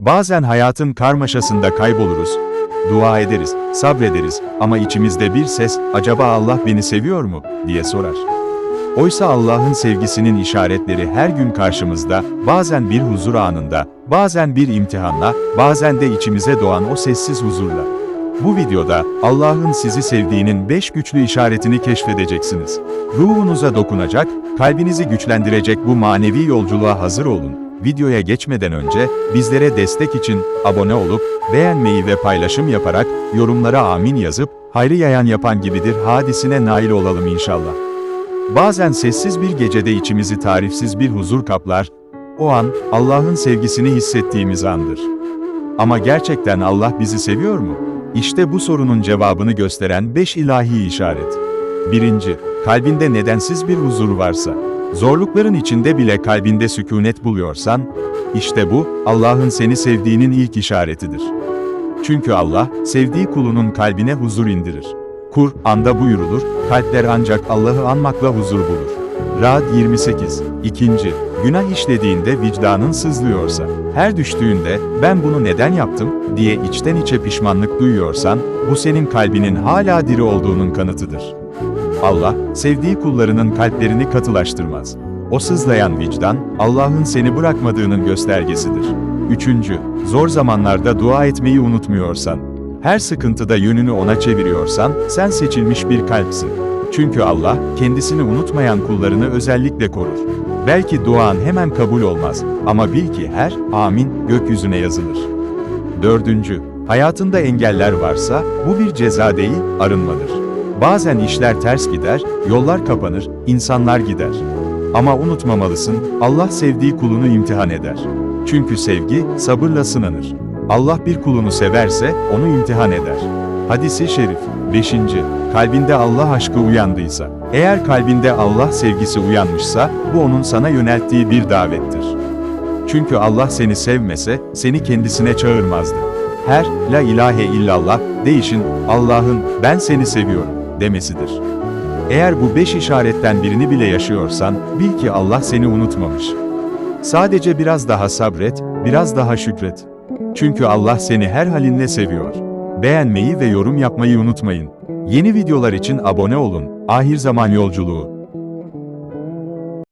Bazen hayatın karmaşasında kayboluruz. Dua ederiz, sabrederiz ama içimizde bir ses, acaba Allah beni seviyor mu, diye sorar. Oysa Allah'ın sevgisinin işaretleri her gün karşımızda, bazen bir huzur anında, bazen bir imtihanla, bazen de içimize doğan o sessiz huzurla. Bu videoda Allah'ın sizi sevdiğinin 5 güçlü işaretini keşfedeceksiniz. Ruhunuza dokunacak, kalbinizi güçlendirecek bu manevi yolculuğa hazır olun. Videoya geçmeden önce bizlere destek için abone olup beğenmeyi ve paylaşım yaparak yorumlara amin yazıp hayrı yayan yapan gibidir hadisine nail olalım inşallah. Bazen sessiz bir gecede içimizi tarifsiz bir huzur kaplar, o an Allah'ın sevgisini hissettiğimiz andır. Ama gerçekten Allah bizi seviyor mu? İşte bu sorunun cevabını gösteren 5 ilahi işaret. 1. Kalbinde nedensiz bir huzur varsa. Zorlukların içinde bile kalbinde sükunet buluyorsan, işte bu, Allah'ın seni sevdiğinin ilk işaretidir. Çünkü Allah, sevdiği kulunun kalbine huzur indirir. Kur'an'da buyurulur, kalpler ancak Allah'ı anmakla huzur bulur. Ra'd 28. İkinci, günah işlediğinde vicdanın sızlıyorsa, her düştüğünde, ben bunu neden yaptım, diye içten içe pişmanlık duyuyorsan, bu senin kalbinin hala diri olduğunun kanıtıdır. Allah, sevdiği kullarının kalplerini katılaştırmaz. O sızlayan vicdan, Allah'ın seni bırakmadığının göstergesidir. Üçüncü, zor zamanlarda dua etmeyi unutmuyorsan, her sıkıntıda yönünü ona çeviriyorsan, sen seçilmiş bir kalpsin. Çünkü Allah, kendisini unutmayan kullarını özellikle korur. Belki duan hemen kabul olmaz ama bil ki her amin gökyüzüne yazılır. Dördüncü, hayatında engeller varsa bu bir ceza değil, arınmadır. Bazen işler ters gider, yollar kapanır, insanlar gider. Ama unutmamalısın, Allah sevdiği kulunu imtihan eder. Çünkü sevgi sabırla sınanır. Allah bir kulunu severse onu imtihan eder. Hadisi şerif 5. Kalbinde Allah aşkı uyandıysa. Eğer kalbinde Allah sevgisi uyanmışsa bu onun sana yönelttiği bir davettir. Çünkü Allah seni sevmese seni kendisine çağırmazdı. Her la ilahe illallah değişin Allah'ın ben seni seviyorum demesidir. Eğer bu beş işaretten birini bile yaşıyorsan bil ki Allah seni unutmamış. Sadece biraz daha sabret, biraz daha şükret. Çünkü Allah seni her halinle seviyor. Beğenmeyi ve yorum yapmayı unutmayın. Yeni videolar için abone olun. Ahir zaman yolculuğu